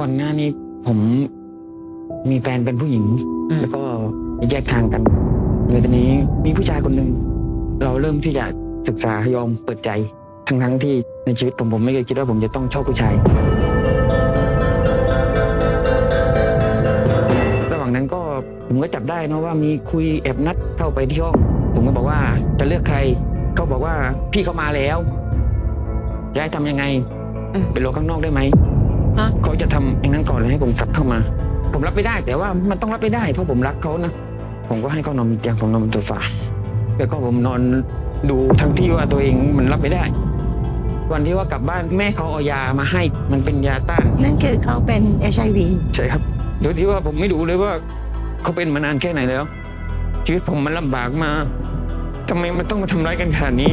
ก่อนหน้านี้ผมมีแฟนเป็นผู้หญิงอืมแล้วก็แยกทางกันเลยตอนนี้มีผู้ชายคนหนึ่งเราเริ่มที่จะศึกษายอมเปิดใจ ทั้งทั้งๆที่ในชีวิตผมผมไม่เคยคิดว่าผมจะต้องชอบผู้ชาย ระหว่างนั้นก็ผมก็จับได้นะว่ามีคุยแอบนัดเข้าไปที่ห้อง ผมก็บอกว่าจะเลือกใคร เขาบอกว่าพี่เขามาแล้วจะให้ทำยังไงอืมไปรอข้างนอกได้ไหมฮะ เขาจะทำอย่างนั้นก่อนเลยให้ผมกลับเข้ามา ผมรับไม่ได้แต่ว่ามันต้องรับไม่ได้เพราะผมรักเขานะผมก็ให้เขานอนบนเตียงผมนอนบนโซฟาแล้วก็ผมนอนดูทั้งที่ว่าตัวเองมันรับไม่ได้ วันที่ว่ากลับบ้านแม่เขาเอายามาให้มันเป็นยาต้าน นั่นคือเขาเป็นเอชไอวีใช่ครับโดยที่ว่าผมไม่รู้เลยว่าเขาเป็นมานานแค่ไหนแล้ว ชีวิตผมมันลำบากมาทำไมมันต้องมาทำร้ายกันขนาดนี้